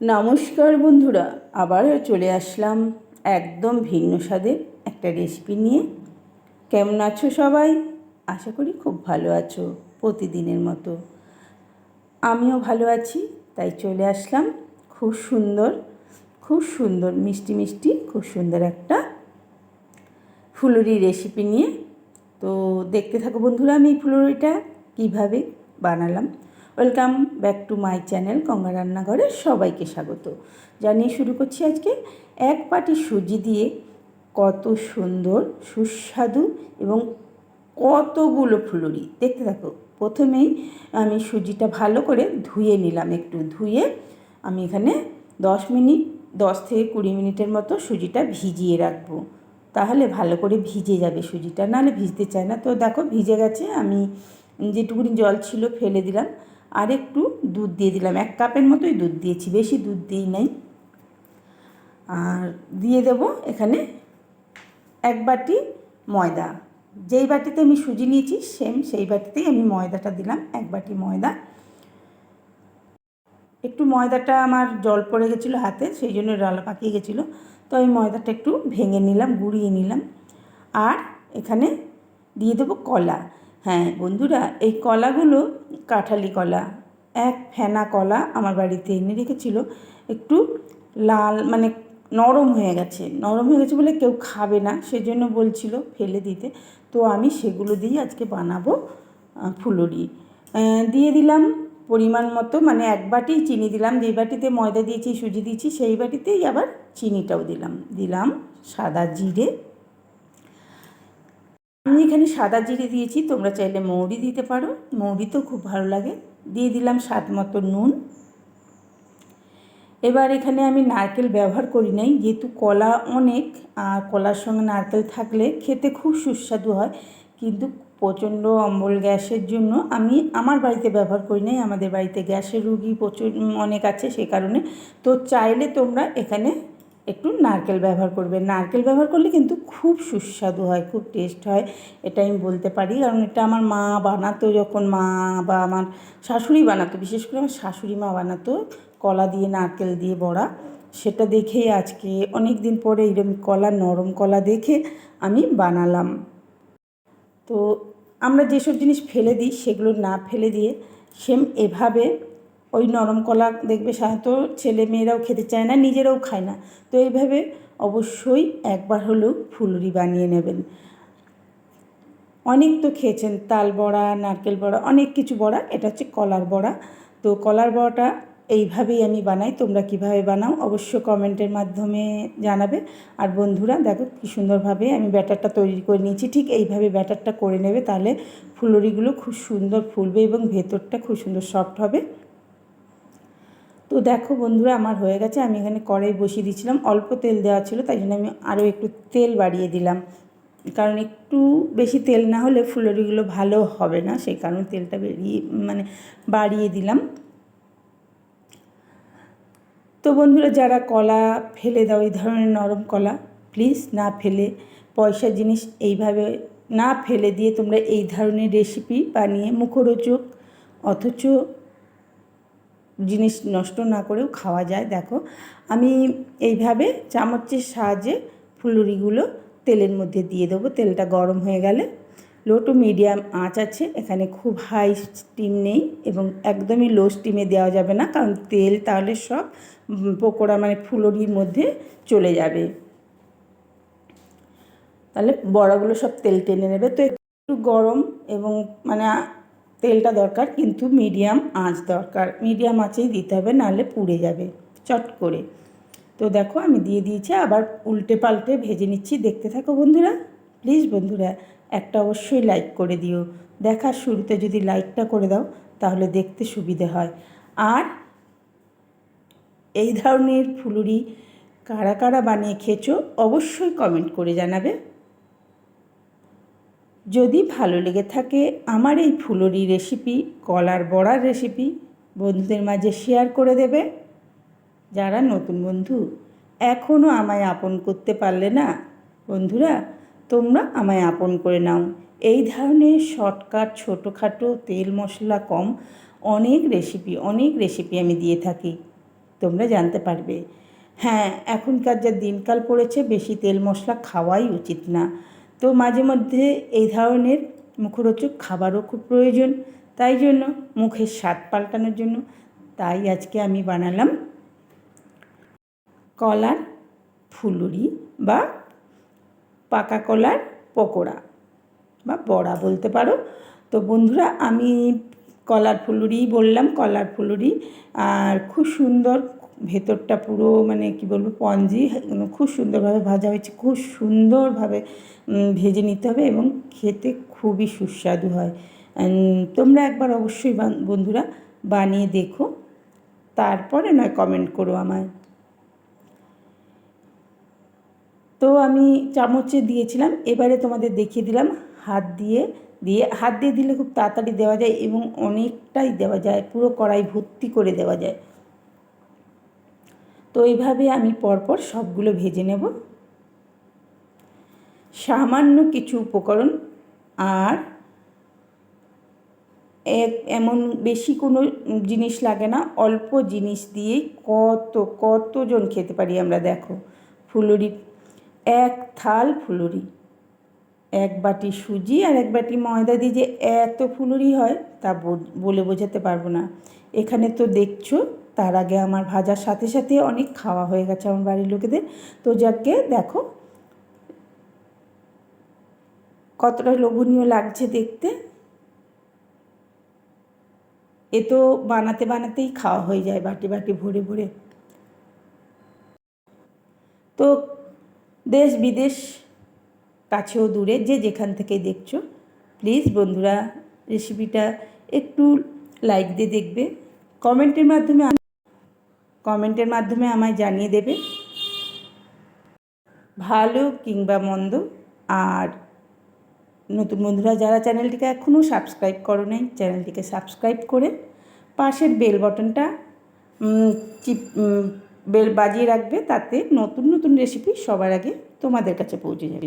নমস্কার বন্ধুরা আবারও চলে আসলাম একদম ভিন্ন স্বাদের একটা রেসিপি নিয়ে। কেমন আছো সবাই? আশা করি খুব ভালো আছো প্রতিদিনের মতো। আমিও ভালো আছি, তাই চলে আসলাম খুব সুন্দর খুব সুন্দর মিষ্টি মিষ্টি, খুব সুন্দর একটা ফুলুরি রেসিপি নিয়ে। তো দেখতে থাকো বন্ধুরা আমি এই ফুলুরিটা কীভাবে বানালাম। Welcome back to my channel Ganga রান্নাঘরে সবাইকে স্বাগত। জানিয়ে শুরু করছি আজকে এক পাটি সুজি দিয়ে কত সুন্দর, সুস্বাদু এবং কতগুলো ফুলুরি। দেখতে থাকো, প্রথমেই আমি সুজিটা ভালো করে ধুয়ে নিলাম একটু। ধুয়ে আমি এখানে দশ মিনিট, দশ থেকে কুড়ি মিনিটের মতো সুজিটা ভিজিয়ে রাখব। তাহলে ভালো করে ভিজে যাবে সুজিটা। নাহলে ভিজতে চায় না। তো দেখো, ভিজে গেছে। আমি যেটুকুনি জল ছিল ফেলে দিলাম। আর একটু দুধ দিয়ে দিলাম। এক কাপের মতোই দুধ দিয়েছি, বেশি দুধ দিই নাই। আর দিয়ে দেব এখানে এক বাটি ময়দা। যেই বাটিতে আমি সুজি নিয়েছি, সেম সেই বাটিতেই আমি ময়দাটা দিলাম, এক বাটি ময়দা। একটু ময়দাটা আমার জল পড়ে গেছিল হাতে, সেই জন্য ডালা পাকিয়ে গেছিল। তো আমি ময়দাটা একটু ভেঙে নিলাম, গুঁড়িয়ে নিলাম। আর এখানে দিয়ে দেবো কলা। হ্যাঁ বন্ধুরা, এই কলাগুলো কাঁঠালি কলা, এক ফেনা কলা আমার বাড়িতে এনে রেখেছিল। একটু লাল মানে নরম হয়ে গেছে। নরম হয়ে গেছে বলে কেউ খাবে না, সেজন্য বলছিল ফেলে দিতে। তো আমি সেগুলো দিয়ে আজকে বানাবো ফুলুরি। দিয়ে দিলাম পরিমাণ মতো মানে এক বাটি চিনি দিলাম। যেই বাটিতে ময়দা দিয়েছি, সুজি দিয়েছি, সেই বাটিতেই আবার চিনিটাও দিলাম। দিলাম সাদা জিরে আমি এখানে সাদা জিরে দিয়েছি, তোমরা চাইলে মৌরি দিতে পারো। মৌরি তো খুব ভালো লাগে। দিয়ে দিলাম স্বাদ মতো নুন। এবার এখানে আমি নারকেল ব্যবহার করি নাই, যেহেতু কলা অনেক, আর কলার সঙ্গে নারকেল থাকলে খেতে খুব সুস্বাদু হয়। কিন্তু প্রচণ্ড অম্বল গ্যাসের জন্য আমি আমার বাড়িতে ব্যবহার করি নাই। আমাদের বাড়িতে গ্যাসের রুগী প্রচুর, অনেক আছে সে কারণে। তো চাইলে তোমরা এখানে একটু নারকেল ব্যবহার করবে নারকেল ব্যবহার করলে কিন্তু খুব সুস্বাদু হয়, খুব টেস্ট হয়, এটা আমি বলতে পারি। কারণ এটা আমার মা বানাতো, যখন মা বা আমার শাশুড়ি বানাতো, বিশেষ করে আমার শাশুড়ি মা বানাতো, কলা দিয়ে, নারকেল দিয়ে বড়া, সেটা দেখেই আজকে অনেক দিন পরে এরকম কলা, নরম কলা দেখে আমি বানালাম। তো আমরা যেসব জিনিস ফেলে দিই, সেগুলো না ফেলে দিয়ে সেম এভাবে ওই নরম কলা দেখবে সাধারণত ছেলে মেয়েরাও খেতে চায় না, নিজেরাও খায় না। তো এইভাবে অবশ্যই একবার হলেও ফুলুরি বানিয়ে নেবেন। অনেক তো খেয়েছেন, তাল বড়া, নারকেল বড়া, অনেক কিছু বড়া, এটা হচ্ছে কলার বড়া। তো কলার বড়াটা এইভাবেই আমি বানাই, তোমরা কীভাবে বানাও অবশ্য কমেন্টের মাধ্যমে জানাবে। আর বন্ধুরা, দেখো কী সুন্দরভাবে আমি ব্যাটারটা তৈরি করে নিয়েছি, ঠিক এইভাবে ব্যাটারটা করে নেবে, তাহলে ফুলরিগুলো খুব সুন্দর ফুলবে এবং ভেতরটা খুব সুন্দর সফট হবে। তো দেখো বন্ধুরা, আমার হয়ে গেছে। আমি এখানে কড়াই বসিয়ে দিয়েছিলাম। অল্প তেল দেওয়া ছিল, তাই জন্য আমি আরও একটু তেল বাড়িয়ে দিলাম। কারণ একটু বেশি তেল না হলে ফুলরিগুলো ভালো হবে না, সেই কারণে তেলটা বেরিয়ে মানে বাড়িয়ে দিলাম। তো বন্ধুরা, যারা কলা ফেলে দাও, এই ধরনের নরম কলা, প্লিজ না ফেলে। পয়সা জিনিস এইভাবে না ফেলে দিয়ে তোমরা এই ধরনের রেসিপি বানিয়ে মুখরোচক, অথচ জিনিস নষ্ট না করেও খাওয়া যায়, দেখো। আমি এইভাবে চামচের সাহায্যে ফুলুরিগুলো তেলের মধ্যে দিয়ে দেবো। তেলটা গরম হয়ে গেলে লো টু মিডিয়াম আঁচ আছে, এখানে খুব হাই স্টিম নেই এবং একদমই লো স্টিমে দেওয়া যাবে না, কারণ তেল তাহলে সব পকোড়া মানে ফুলুরির মধ্যে চলে যাবে। তাহলে বড়াগুলো সব তেল টেনে নেবে। তো একটু গরম এবং মানে তেলটা দরকার, কিন্তু মিডিয়াম আঁচ দরকার। মিডিয়াম আঁচেই দিতে হবে, নাহলে পুড়ে যাবে, চট করে। তো দেখো, আমি দিয়ে দিয়েছি, আবার উল্টে পাল্টে ভেজে নিচ্ছি। দেখতে থাকো বন্ধুরা, প্লিজ বন্ধুরা, একটা অবশ্যই লাইক করে দিও। দেখার শুরুতে যদি লাইকটা করে দাও, তাহলে দেখতে সুবিধে হয়। আর এই ধরনের ফুলুরি কারা কারা বানিয়ে খেয়েছো, অবশ্যই কমেন্ট করে জানাবে। যদি ভালো লেগে থাকে আমার এই ফুলুরি রেসিপি কলার বড়ার রেসিপি বন্ধুদের মাঝে শেয়ার করে দেবে। যারা নতুন বন্ধু এখনও আমায় আপন করতে পারলে না? বন্ধুরা, তোমরা আমায় আপন করে নাও। এই ধরনের শর্টকাট ছোটোখাটো তেল মশলা কম, অনেক রেসিপি অনেক রেসিপি আমি দিয়ে থাকি। তোমরা জানতে পারবে। হ্যাঁ এখনকার যা দিনকাল পড়েছে, বেশি তেল মশলা খাওয়াই উচিত না। তো মাঝে মধ্যে এই ধরনের মুখরোচক খাবারও খুব প্রয়োজন। তাই জন্য মুখের স্বাদ পাল্টানোর জন্য তাই আজকে আমি বানালাম কলার ফুলুরি বা পাকা কলার পকোড়া বা বড়া বলতে পারো। তো বন্ধুরা, আমি কলার ফুলুরি বললাম, কলার ফুলুরি। আর খুব সুন্দর ভেতরটা পুরো মানে কি বলব, পঞ্জি খুব সুন্দরভাবে ভাজা হয়েছে। খুব সুন্দরভাবে ভেজে নিতে হবে এবং খেতে খুবই সুস্বাদু হয়। তোমরা একবার অবশ্যই বন্ধুরা বানিয়ে দেখো। তারপরে নয় কমেন্ট করো আমায়। তো আমি চামচে দিয়েছিলাম, এবারে তোমাদের দেখিয়ে দিলাম, হাত দিয়ে দিয়ে, হাত দিয়ে দিলে খুব তাড়াতাড়ি দেওয়া যায় এবং অনেকটাই দেওয়া যায়, পুরো কড়াই ভর্তি করে দেওয়া যায়। তো এইভাবে আমি পরপর সবগুলো ভেজে নেব। সামান্য কিছু উপকরণ আর এমন বেশি কোনো জিনিস লাগে না, অল্প জিনিস দিয়েই কত কতজন খেতে পারি আমরা দেখো। ফুলুরি, এক থাল ফুলুরি, এক বাটি সুজি আর এক বাটি ময়দা দিয়ে যে এত ফুলুরি হয় তা বলে বোঝাতে পারব না। এখানে তো দেখছ তার আগে আমার ভাজার সাথে সাথে অনেক খাওয়া হয়ে গেছে আমার বাড়ির লোকেদের। তো যাকে দেখো। কতটা লোভনীয় লাগছে দেখতে। এ তো বানাতে বানাতেই খাওয়া হয়ে যায়, বাটি বাটি ভরে ভরে। তো দেশ বিদেশ, কাছেও দূরে, যে যেখান থেকে দেখছ প্লিজ বন্ধুরা রেসিপিটা একটু লাইক দিয়ে দেখবে। কমেন্টের মাধ্যমে কমেন্টের মাধ্যমে আমায় জানিয়ে দেবে। ভালো কিংবা মন্দ, আর নতুন বন্ধুরা যারা চ্যানেলটিকে এখনও সাবস্ক্রাইব করো নাই চ্যানেলটিকে সাবস্ক্রাইব করে পাশের বেল বটনটা চিপ বেল বাজিয়ে রাখবে, তাতে নতুন নতুন রেসিপি সবার আগে তোমাদের কাছে পৌঁছে যাবে।